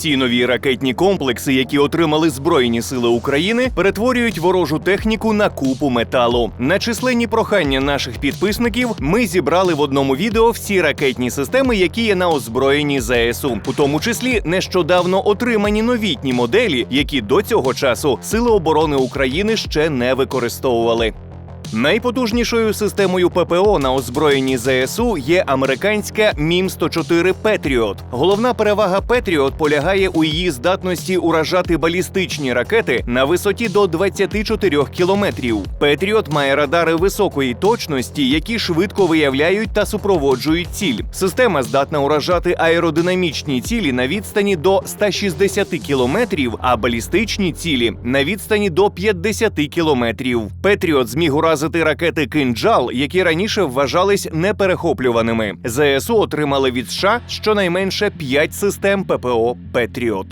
Ці нові ракетні комплекси, які отримали Збройні сили України, перетворюють ворожу техніку на купу металу. На численні прохання наших підписників ми зібрали в одному відео всі ракетні системи, які є на озброєнні ЗСУ, у тому числі нещодавно отримані новітні моделі, які до цього часу Сили оборони України ще не використовували. Найпотужнішою системою ППО на озброєнні ЗСУ є американська мім 104 Петріот. Головна перевага Петріот полягає у її здатності уражати балістичні ракети на висоті до 24 кілометрів. Петріот має радари високої точності, які швидко виявляють та супроводжують ціль. Система здатна уражати аеродинамічні цілі на відстані до 160 кілометрів, а балістичні цілі на відстані до 50 кілометрів. Петріот зміг уразити ракети «Кинджал», які раніше вважались неперехоплюваними. ЗСУ отримали від США щонайменше 5 систем ППО Петріот.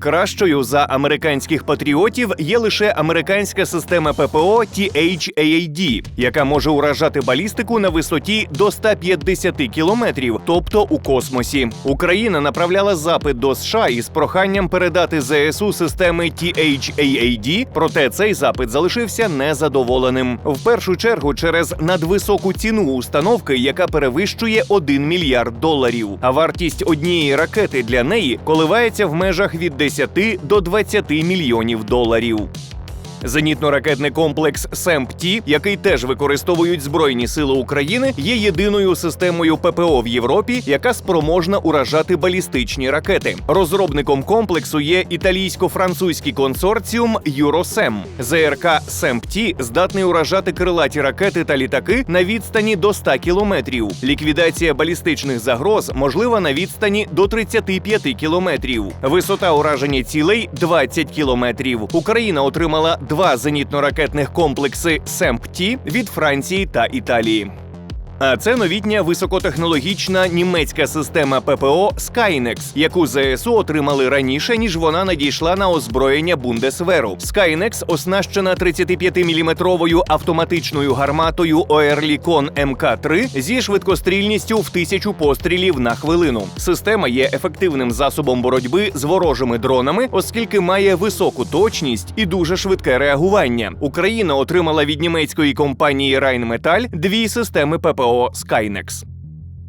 Кращою за американських патріотів є лише американська система ППО THAAD, яка може уражати балістику на висоті до 150 кілометрів, тобто у космосі. Україна направляла запит до США із проханням передати ЗСУ системи THAAD, проте цей запит залишився незадоволеним. В першу чергу через надвисоку ціну установки, яка перевищує 1 мільярд доларів. А вартість однієї ракети для неї коливається в межах від 10 до 20 мільйонів доларів. Зенітно-ракетний комплекс СЕМП-Ті, який теж використовують Збройні сили України, є єдиною системою ППО в Європі, яка спроможна уражати балістичні ракети. Розробником комплексу є італійсько-французький консорціум Юросем. ЗРК СЕМП-Ті здатний уражати крилаті ракети та літаки на відстані до 100 кілометрів. Ліквідація балістичних загроз можлива на відстані до 35 кілометрів. Висота ураження цілей 20 кілометрів. Україна отримала два зенітно-ракетних комплекси СЕМП-Ті від Франції та Італії. А це новітня високотехнологічна німецька система ППО Skynex, яку ЗСУ отримали раніше, ніж вона надійшла на озброєння Бундесверу. Skynex оснащена 35-мм автоматичною гарматою Оерлікон МК-3 зі швидкострільністю в тисячу пострілів на хвилину. Система є ефективним засобом боротьби з ворожими дронами, оскільки має високу точність і дуже швидке реагування. Україна отримала від німецької компанії Rheinmetall дві системи ППО Skynex.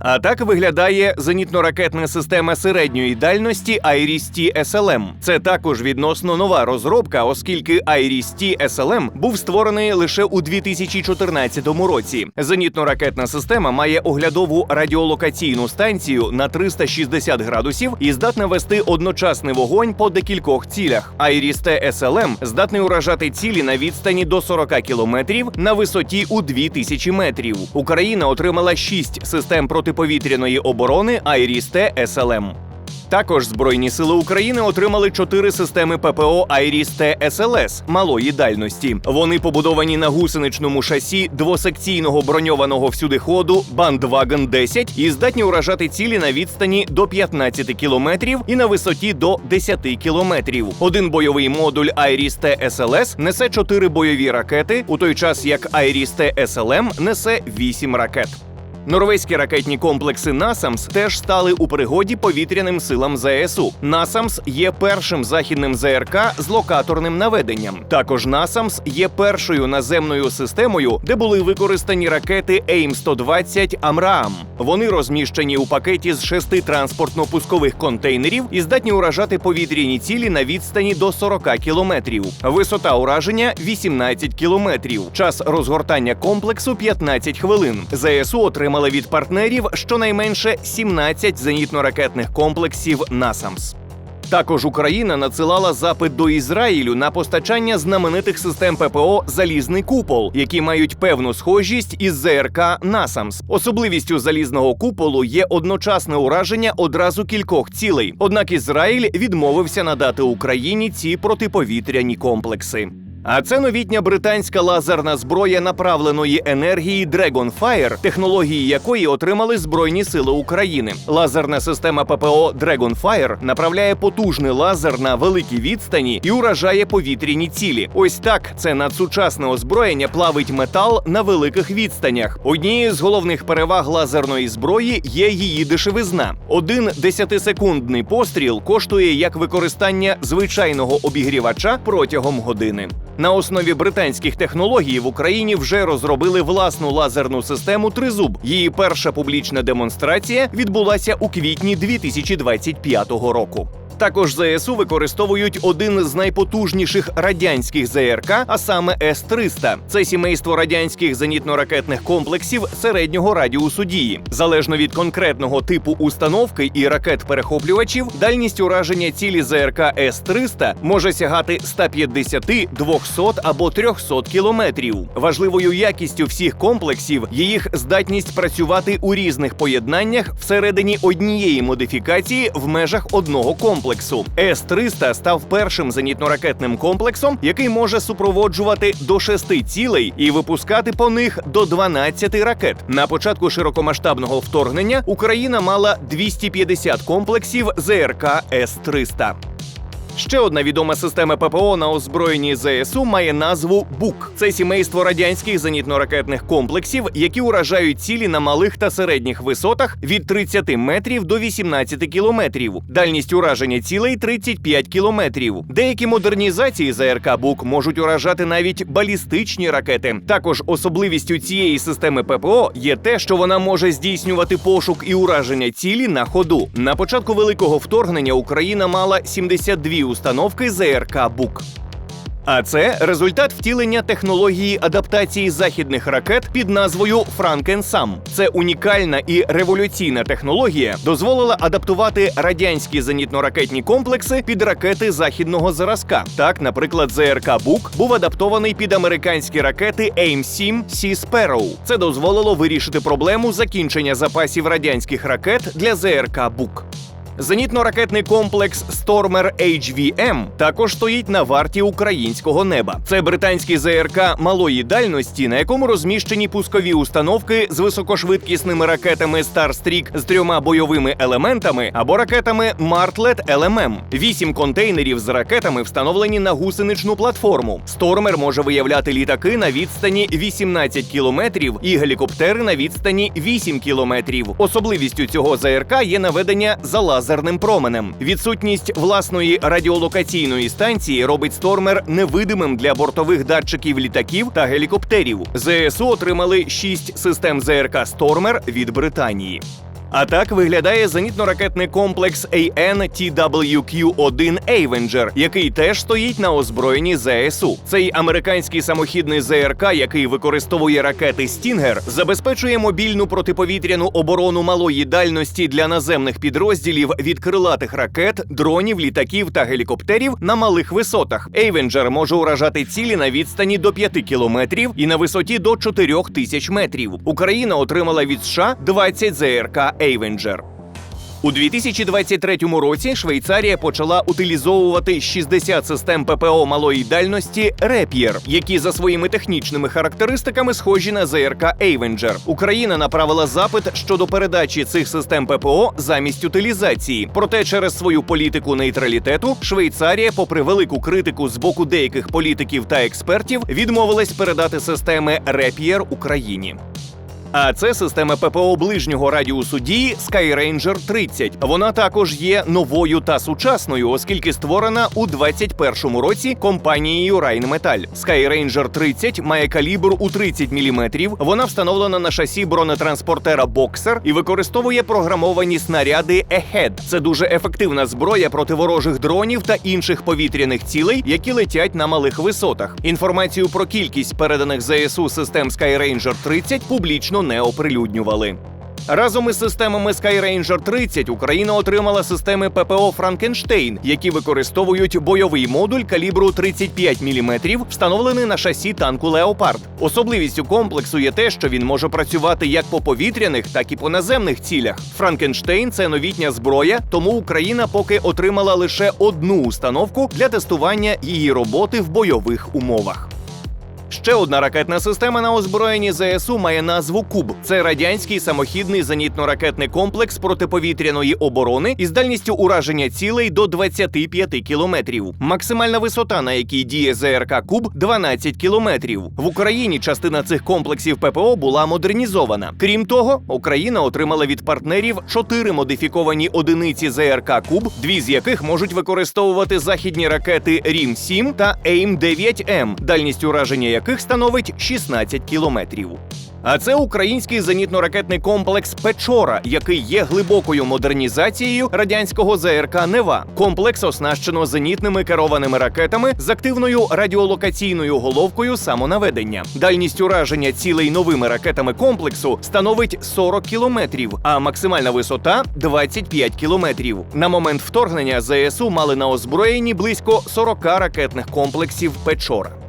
А так виглядає зенітно-ракетна система середньої дальності IRIS-T SLM. Це також відносно нова розробка, оскільки IRIS-T SLM був створений лише у 2014 році. Зенітно-ракетна система має оглядову радіолокаційну станцію на 360 градусів і здатна вести одночасний вогонь по декількох цілях. IRIS-T SLM здатний уражати цілі на відстані до 40 кілометрів на висоті у 2000 метрів. Україна отримала 6 систем проти протиповітряної оборони Айріс-Т СЛМ. Також Збройні сили України отримали чотири системи ППО Айріс-Т СЛС малої дальності. Вони побудовані на гусеничному шасі двосекційного броньованого всюдиходу Бандваген 10 і здатні уражати цілі на відстані до 15 кілометрів і на висоті до 10 кілометрів. Один бойовий модуль Айріс-Т СЛС несе чотири бойові ракети, у той час як Айріс-Т СЛМ несе вісім ракет. Норвезькі ракетні комплекси Насамс теж стали у пригоді повітряним силам ЗСУ. Насамс є першим західним ЗРК з локаторним наведенням. Також Насамс є першою наземною системою, де були використані ракети ейм 120 Амраам. Вони розміщені у пакеті з шести транспортно-пускових контейнерів і здатні уражати повітряні цілі на відстані до 40 кілометрів. Висота ураження 18 кілометрів. Час розгортання комплексу 15 хвилин. ЗСУ отримали отримали від партнерів щонайменше 17 зенітно-ракетних комплексів Насамс. Також Україна надсилала запит до Ізраїлю на постачання знаменитих систем ППО Залізний купол, які мають певну схожість із ЗРК Насамс. Особливістю залізного куполу є одночасне ураження одразу кількох цілей. Однак Ізраїль відмовився надати Україні ці протиповітряні комплекси. А це новітня британська лазерна зброя направленої енергії Dragonfire, технології якої отримали Збройні сили України. Лазерна система ППО Dragonfire направляє потужний лазер на великій відстані і уражає повітряні цілі. Ось так це надсучасне озброєння плавить метал на великих відстанях. Однією з головних переваг лазерної зброї є її дешевизна. Один десятисекундний постріл коштує як використання звичайного обігрівача протягом години. На основі британських технологій в Україні вже розробили власну лазерну систему Тризуб. Її перша публічна демонстрація відбулася у квітні 2025 року. Також ЗСУ використовують один з найпотужніших радянських ЗРК, а саме С-300. Це сімейство радянських зенітно-ракетних комплексів середнього радіусу дії. Залежно від конкретного типу установки і ракет-перехоплювачів, дальність ураження цілі ЗРК С-300 може сягати 150, 200 або 300 кілометрів. Важливою якістю всіх комплексів є їх здатність працювати у різних поєднаннях всередині однієї модифікації в межах одного комплексу. С-300 став першим зенітно-ракетним комплексом, який може супроводжувати до шести цілей і випускати по них до 12 ракет. На початку широкомасштабного вторгнення Україна мала 250 комплексів ЗРК С-300. Ще одна відома система ППО на озброєнні ЗСУ має назву БУК. Це сімейство радянських зенітно-ракетних комплексів, які уражають цілі на малих та середніх висотах від 30 метрів до 18 кілометрів. Дальність ураження цілей 35 кілометрів. Деякі модернізації ЗРК БУК можуть уражати навіть балістичні ракети. Також особливістю цієї системи ППО є те, що вона може здійснювати пошук і ураження цілі на ходу. На початку великого вторгнення Україна мала 72 установки ЗРК БУК. А це результат втілення технології адаптації західних ракет під назвою Франкенсам. Це унікальна і революційна технологія дозволила адаптувати радянські зенітно-ракетні комплекси під ракети західного зразка. Так, наприклад, ЗРК Бук був адаптований під американські ракети AIM-7 Sea Sparrow. Це дозволило вирішити проблему закінчення запасів радянських ракет для ЗРК Бук. Зенітно-ракетний комплекс Stormer HVM також стоїть на варті українського неба. Це британський ЗРК малої дальності, на якому розміщені пускові установки з високошвидкісними ракетами Starstreak з трьома бойовими елементами або ракетами Martlet LMM. Вісім контейнерів з ракетами встановлені на гусеничну платформу. Стормер може виявляти літаки на відстані 18 кілометрів і гелікоптери на відстані 8 кілометрів. Особливістю цього ЗРК є наведення за лазерним променем. Відсутність власної радіолокаційної станції робить стормер невидимим для бортових датчиків літаків та гелікоптерів. ЗСУ отримали шість систем ЗРК Стормер від Британії. А так виглядає зенітно-ракетний комплекс AN-TWQ-1 Avenger, який теж стоїть на озброєнні ЗСУ. Цей американський самохідний ЗРК, який використовує ракети Стінгер, забезпечує мобільну протиповітряну оборону малої дальності для наземних підрозділів від крилатих ракет, дронів, літаків та гелікоптерів на малих висотах. Avenger може уражати цілі на відстані до 5 кілометрів і на висоті до 4 тисяч метрів. Україна отримала від США 20 ЗРК Avenger. У 2023 році Швейцарія почала утилізовувати 60 систем ППО малої дальності Rapier, які за своїми технічними характеристиками схожі на ЗРК Avenger. Україна направила запит щодо передачі цих систем ППО замість утилізації. Проте через свою політику нейтралітету Швейцарія, попри велику критику з боку деяких політиків та експертів, відмовилась передати системи Rapier Україні. А це система ППО ближнього радіусу дії Skyranger 30. Вона також є новою та сучасною, оскільки створена у 21-му році компанією Rheinmetall. Skyranger 30 має калібр у 30 мм. Вона встановлена на шасі бронетранспортера Boxer і використовує програмовані снаряди Ahead. Це дуже ефективна зброя проти ворожих дронів та інших повітряних цілей, які летять на малих висотах. Інформацію про кількість переданих ЗСУ систем Skyranger 30 публічно не оприлюднювали. Разом із системами Skyranger 30 Україна отримала системи ППО Франкенштейн, які використовують бойовий модуль калібру 35 мм, встановлений на шасі танку Леопард. Особливістю комплексу є те, що він може працювати як по повітряних, так і по наземних цілях. Франкенштейн це новітня зброя, тому Україна поки отримала лише одну установку для тестування її роботи в бойових умовах. Ще одна ракетна система на озброєнні ЗСУ має назву Куб. Це радянський самохідний зенітно-ракетний комплекс протиповітряної оборони із дальністю ураження цілей до 25 кілометрів. Максимальна висота, на якій діє ЗРК Куб, 12 кілометрів. В Україні частина цих комплексів ППО була модернізована. Крім того, Україна отримала від партнерів чотири модифіковані одиниці ЗРК Куб, дві з яких можуть використовувати західні ракети Рім 7 та ЕЙМ 9 М, дальність ураження яких становить 16 кілометрів. А це український зенітно-ракетний комплекс Печора, який є глибокою модернізацією радянського ЗРК Нева. Комплекс оснащено зенітними керованими ракетами з активною радіолокаційною головкою самонаведення. Дальність ураження цілей новими ракетами комплексу становить 40 кілометрів, а максимальна висота 25 кілометрів. На момент вторгнення ЗСУ мали на озброєнні близько 40 ракетних комплексів Печора.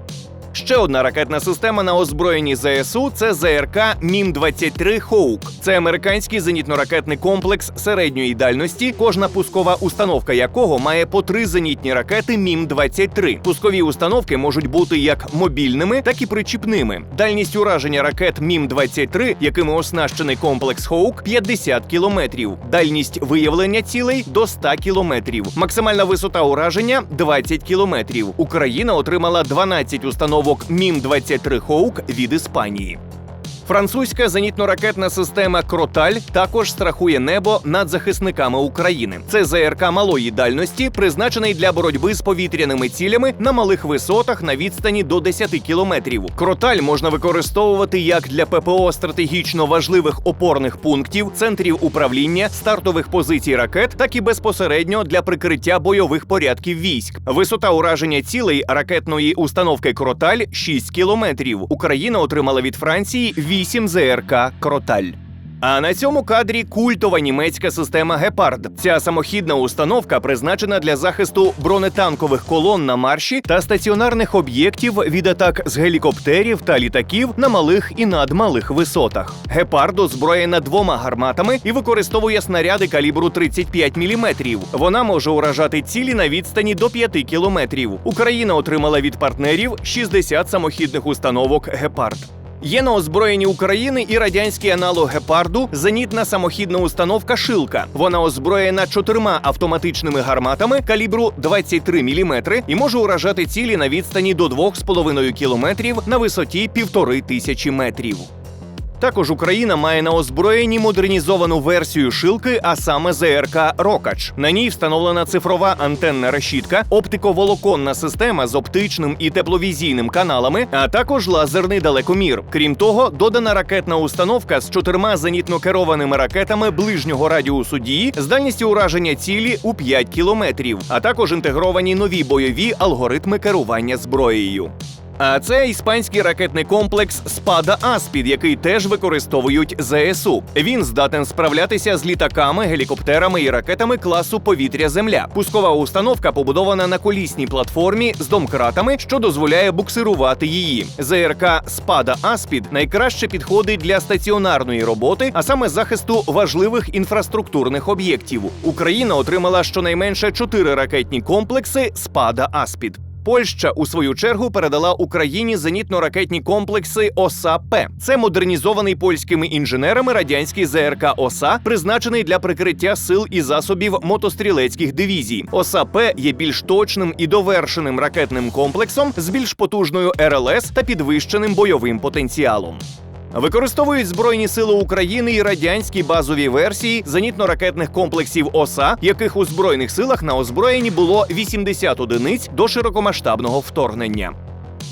Ще одна ракетна система на озброєнні ЗСУ це ЗРК Мім-23 Хоук. Це американський зенітно-ракетний комплекс середньої дальності, кожна пускова установка якого має по три зенітні ракети Мім-23. Пускові установки можуть бути як мобільними, так і причіпними. Дальність ураження ракет Мім-23, якими оснащений комплекс Хоук, 50 кілометрів. Дальність виявлення цілей до 100 кілометрів. Максимальна висота ураження 20 кілометрів. Україна отримала 12 установок Мім-23 Хоук від Іспанії. Французька зенітно-ракетна система Кроталь також страхує небо над захисниками України. Це ЗРК малої дальності, призначений для боротьби з повітряними цілями на малих висотах на відстані до 10 кілометрів. Кроталь можна використовувати як для ППО стратегічно важливих опорних пунктів, центрів управління, стартових позицій ракет, так і безпосередньо для прикриття бойових порядків військ. Висота ураження цілей ракетної установки Кроталь 6 кілометрів. Україна отримала від Франції 8 ЗРК Кроталь. А на цьому кадрі культова німецька система Гепард. Ця самохідна установка призначена для захисту бронетанкових колон на марші та стаціонарних об'єктів від атак з гелікоптерів та літаків на малих і надмалих висотах. Гепард озброєна двома гарматами і використовує снаряди калібру 35 мм. Вона може уражати цілі на відстані до 5 кілометрів. Україна отримала від партнерів 60 самохідних установок Гепард. Є на озброєнні України і радянський аналог гепарду зенітна самохідна установка Шилка. Вона озброєна чотирма автоматичними гарматами калібру 23 мм і може уражати цілі на відстані до 2,5 кілометрів на висоті півтори тисячі метрів. Також Україна має на озброєнні модернізовану версію шилки, а саме ЗРК Рокач. На ній встановлена цифрова антенна решітка, оптиковолоконна система з оптичним і тепловізійним каналами, а також лазерний далекомір. Крім того, додана ракетна установка з чотирма зенітно керованими ракетами ближнього радіусу дії з дальністю ураження цілі у 5 кілометрів, а також інтегровані нові бойові алгоритми керування зброєю. А це іспанський ракетний комплекс Спада Аспід, який теж використовують ЗСУ. Він здатен справлятися з літаками, гелікоптерами і ракетами класу повітря-земля. Пускова установка побудована на колісній платформі з домкратами, що дозволяє буксирувати її. ЗРК Спада Аспід найкраще підходить для стаціонарної роботи, а саме захисту важливих інфраструктурних об'єктів. Україна отримала щонайменше чотири ракетні комплекси Спада Аспід. Польща у свою чергу передала Україні зенітно-ракетні комплекси ОСА-П. Це модернізований польськими інженерами радянський ЗРК ОСА, призначений для прикриття сил і засобів мотострілецьких дивізій. ОСА-П є більш точним і довершеним ракетним комплексом з більш потужною РЛС та підвищеним бойовим потенціалом. Використовують Збройні сили України і радянські базові версії зенітно-ракетних комплексів ОСА, яких у збройних силах на озброєнні було 80 одиниць до широкомасштабного вторгнення.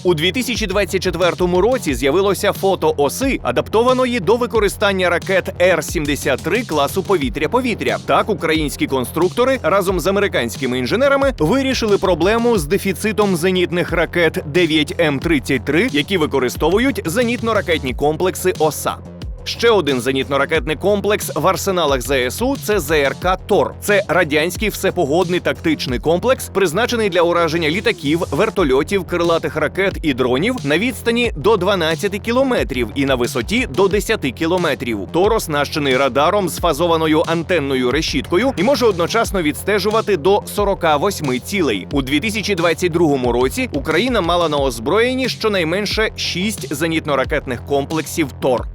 У 2024 році з'явилося фото оси, адаптованої до використання ракет Р-73 класу повітря-повітря. Так, українські конструктори разом з американськими інженерами вирішили проблему з дефіцитом зенітних ракет 9М33, які використовують зенітно-ракетні комплекси ОСА. Ще один зенітно-ракетний комплекс в арсеналах ЗСУ це ЗРК Тор. Це радянський всепогодний тактичний комплекс, призначений для ураження літаків, вертольотів, крилатих ракет і дронів на відстані до 12 кілометрів і на висоті до 10 кілометрів. Тор оснащений радаром з фазованою антенною решіткою і може одночасно відстежувати до 48 цілей. У 2022 році Україна мала на озброєнні щонайменше 6 зенітно-ракетних комплексів Тор.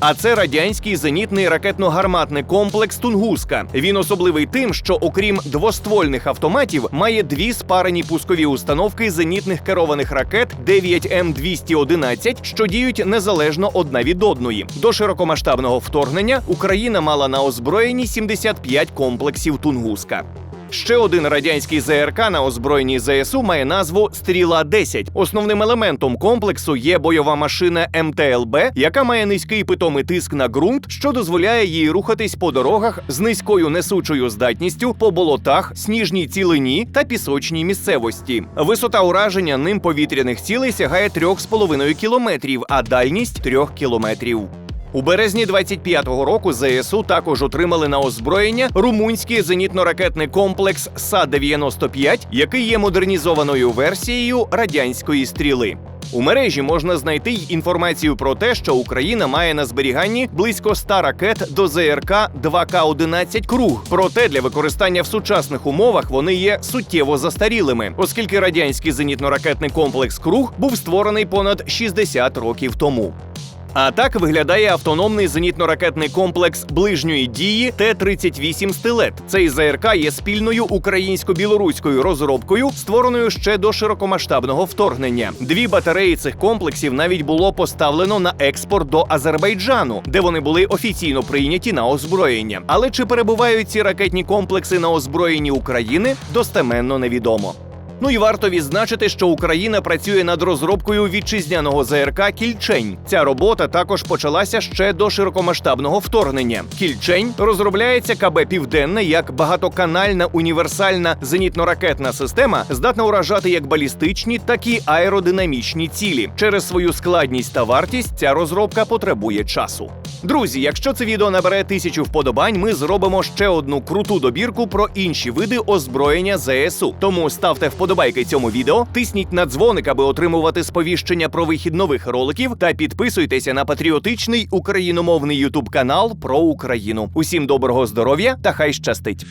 А це радянський зенітний ракетно-гарматний комплекс Тунгуска. Він особливий тим, що окрім двоствольних автоматів, має дві спарені пускові установки зенітних керованих ракет 9М211, що діють незалежно одна від одної. До широкомасштабного вторгнення Україна мала на озброєнні 75 комплексів Тунгуска. Ще один радянський ЗРК на озброєнні ЗСУ має назву Стріла 10 Основним елементом комплексу є бойова машина МТЛБ, яка має низький питомий тиск на ґрунт, що дозволяє їй рухатись по дорогах з низькою несучою здатністю по болотах, сніжній цілині та пісочній місцевості. Висота ураження ним повітряних цілей сягає 3,5 кілометрів, а дальність 3 кілометрів. У березні 25-го року ЗСУ також отримали на озброєння румунський зенітно-ракетний комплекс Са-95, який є модернізованою версією радянської стріли. У мережі можна знайти й інформацію про те, що Україна має на зберіганні близько 100 ракет до ЗРК 2К-11 Круг. Проте для використання в сучасних умовах вони є суттєво застарілими, оскільки радянський зенітно-ракетний комплекс Круг був створений понад 60 років тому. А так виглядає автономний зенітно-ракетний комплекс ближньої дії Т-38 «Стилет». Цей ЗРК є спільною українсько-білоруською розробкою, створеною ще до широкомасштабного вторгнення. Дві батареї цих комплексів навіть було поставлено на експорт до Азербайджану, де вони були офіційно прийняті на озброєння. Але чи перебувають ці ракетні комплекси на озброєнні України, достеменно невідомо. Ну і варто відзначити, що Україна працює над розробкою вітчизняного ЗРК Кільчень. Ця робота також почалася ще до широкомасштабного вторгнення. Кільчень розробляється КБ Південне як багатоканальна універсальна зенітно-ракетна система, здатна уражати як балістичні, так і аеродинамічні цілі. Через свою складність та вартість ця розробка потребує часу. Друзі, якщо це відео набере тисячу вподобань, ми зробимо ще одну круту добірку про інші види озброєння ЗСУ. Тому ставте вподобайки цьому відео, тисніть на дзвоник, аби отримувати сповіщення про вихід нових роликів, та підписуйтеся на патріотичний україномовний ютуб канал про Україну. Усім доброго здоров'я та хай щастить!